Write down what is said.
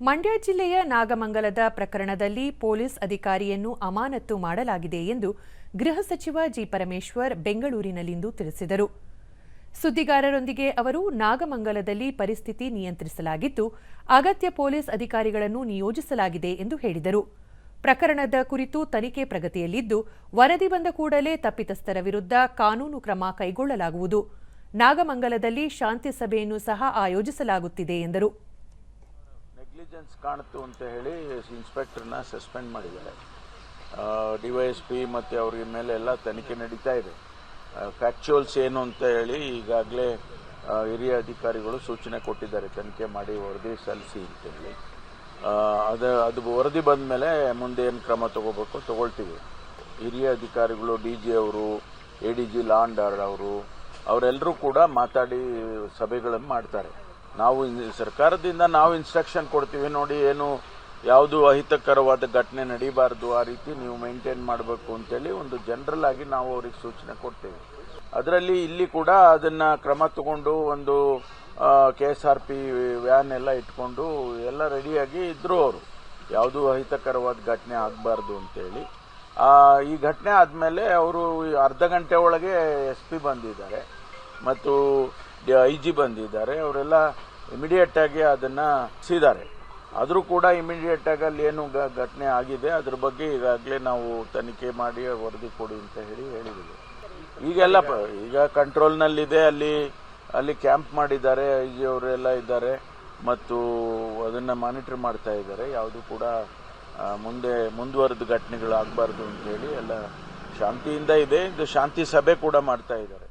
ಮಂಡ್ಯ ಜಿಲ್ಲೆಯ ನಾಗಮಂಗಲದ ಪ್ರಕರಣದಲ್ಲಿ ಪೊಲೀಸ್ ಅಧಿಕಾರಿಯನ್ನು ಅಮಾನತ್ತು ಮಾಡಲಾಗಿದೆ ಎಂದು ಗೃಹ ಸಚಿವ ಜಿ ಪರಮೇಶ್ವರ್ ಬೆಂಗಳೂರಿನಲ್ಲಿಂದು ತಿಳಿಸಿದರು. ಸುದ್ದಿಗಾರರೊಂದಿಗೆ ಅವರು ನಾಗಮಂಗಲದಲ್ಲಿ ಪರಿಸ್ಥಿತಿ ನಿಯಂತ್ರಿಸಲಾಗಿದ್ದು, ಅಗತ್ಯ ಪೊಲೀಸ್ ಅಧಿಕಾರಿಗಳನ್ನು ನಿಯೋಜಿಸಲಾಗಿದೆ ಎಂದು ಹೇಳಿದರು. ಪ್ರಕರಣದ ಕುರಿತು ತನಿಖೆ ಪ್ರಗತಿಯಲ್ಲಿದ್ದು, ವರದಿ ಬಂದ ಕೂಡಲೇ ತಪ್ಪಿತಸ್ಥರ ವಿರುದ್ಧ ಕಾನೂನು ಕ್ರಮ ಕೈಗೊಳ್ಳಲಾಗುವುದು. ನಾಗಮಂಗಲದಲ್ಲಿ ಶಾಂತಿ ಸಭೆಯನ್ನು ಸಹ ಆಯೋಜಿಸಲಾಗುತ್ತಿದೆ ಎಂದರು. ನೆಗ್ಲಿಜೆನ್ಸ್ ಕಾಣುತ್ತೆ ಅಂತ ಹೇಳಿ ಇನ್ಸ್ಪೆಕ್ಟರ್ನ ಸಸ್ಪೆಂಡ್ ಮಾಡಿದ್ದಾರೆ. ಡಿ ವೈ ಎಸ್ ಪಿ ಮತ್ತು ಅವ್ರ ಮೇಲೆ ಎಲ್ಲ ತನಿಖೆ ನಡೀತಾ ಇದೆ. ಫ್ಯಾಕ್ಚುಯಲ್ಸ್ ಏನು ಅಂತ ಹೇಳಿ ಈಗಾಗಲೇ ಹಿರಿಯ ಅಧಿಕಾರಿಗಳು ಸೂಚನೆ ಕೊಟ್ಟಿದ್ದಾರೆ. ತನಿಖೆ ಮಾಡಿ ವರದಿ ಸಲ್ಲಿಸಿ ಅಂತೇಳಿ ಆ, ಅದು ಅದು ವರದಿ ಬಂದ ಮೇಲೆ ಮುಂದೆ ಏನು ಕ್ರಮ ತಗೋಬೇಕು ತಗೊಳ್ತೀವಿ. ಹಿರಿಯ ಅಧಿಕಾರಿಗಳು ಡಿ ಜಿ ಅವರು ಎ ಡಿ ಜಿ ಲಾಂಡರ್ ಅವರು ಅವರೆಲ್ಲರೂ ಕೂಡ ಮಾತಾಡಿ ಸಭೆಗಳನ್ನು ಮಾಡ್ತಾರೆ. ನಾವು ಸರ್ಕಾರದಿಂದ ನಾವು ಇನ್ಸ್ಟ್ರಕ್ಷನ್ ಕೊಡ್ತೀವಿ ನೋಡಿ ಏನು ಯಾವುದು ಅಹಿತಕರವಾದ ಘಟನೆ ನಡೀಬಾರ್ದು, ಆ ರೀತಿ ನೀವು ಮೇಂಟೈನ್ ಮಾಡಬೇಕು ಅಂತೇಳಿ ಒಂದು ಜನರಲ್ ಆಗಿ ನಾವು ಅವ್ರಿಗೆ ಸೂಚನೆ ಕೊಡ್ತೇವೆ. ಅದರಲ್ಲಿ ಇಲ್ಲಿ ಕೂಡ ಅದನ್ನ ಕ್ರಮ ತಗೊಂಡು ಒಂದು K S R P van ಎಲ್ಲ ಇಟ್ಕೊಂಡು ಎಲ್ಲ ರೆಡಿಯಾಗಿ ಇದ್ರು ಅವರು. ಯಾವುದು ಅಹಿತಕರವಾದ ಘಟನೆ ಆಗಬಾರ್ದು ಅಂತೇಳಿ. ಈ ಘಟನೆ ಆದಮೇಲೆ ಅವರು ಅರ್ಧ ಗಂಟೆ ಒಳಗೆ ಎಸ್ ಪಿ ಬಂದಿದ್ದಾರೆ. ಮತ್ತು ಐ ಜಿ ಬಂದಿದ್ದಾರೆ. ಅವರೆಲ್ಲ ಇಮಿಡಿಯೇಟ್ ಆಗಿ ಅದನ್ನ ಸಿದ್ದಾರೆ ಆದರೂ ಕೂಡ ಇಮಿಡಿಯೇಟ್ ಆಗಿ ಅಲ್ಲಿ ಏನು ಘಟನೆ ಆಗಿದೆ, ಅದ್ರ ಬಗ್ಗೆ ಈಗಾಗಲೇ ನಾವು ತನಿಖೆ ಮಾಡಿ ವರದಿ ಕೊಡಿ ಅಂತ ಹೇಳಿ ಹೇಳಿದ್ದೀವಿ ಈಗೆಲ್ಲ ಈಗ ಕಂಟ್ರೋಲ್ನಲ್ಲಿದೆ ಅಲ್ಲಿ ಅಲ್ಲಿ ಕ್ಯಾಂಪ್ ಮಾಡಿದ್ದಾರೆ, ಐ ಜಿ ಅವರೆಲ್ಲ ಇದ್ದಾರೆ, ಮತ್ತು ಅದನ್ನ ಮಾನಿಟರ್ ಮಾಡ್ತಾ ಇದ್ದಾರೆ. ಯಾವುದು ಕೂಡ ಮುಂದೆ, ಮುಂದುವರೆದ ಘಟನೆಗಳು ಆಗಬಾರ್ದು ಅಂತೇಳಿ ಎಲ್ಲ ಶಾಂತಿಯಿಂದ ಇದೆ. ಇದು ಶಾಂತಿ ಸಭೆ ಕೂಡ ಮಾಡ್ತಾ ಇದ್ದಾರೆ.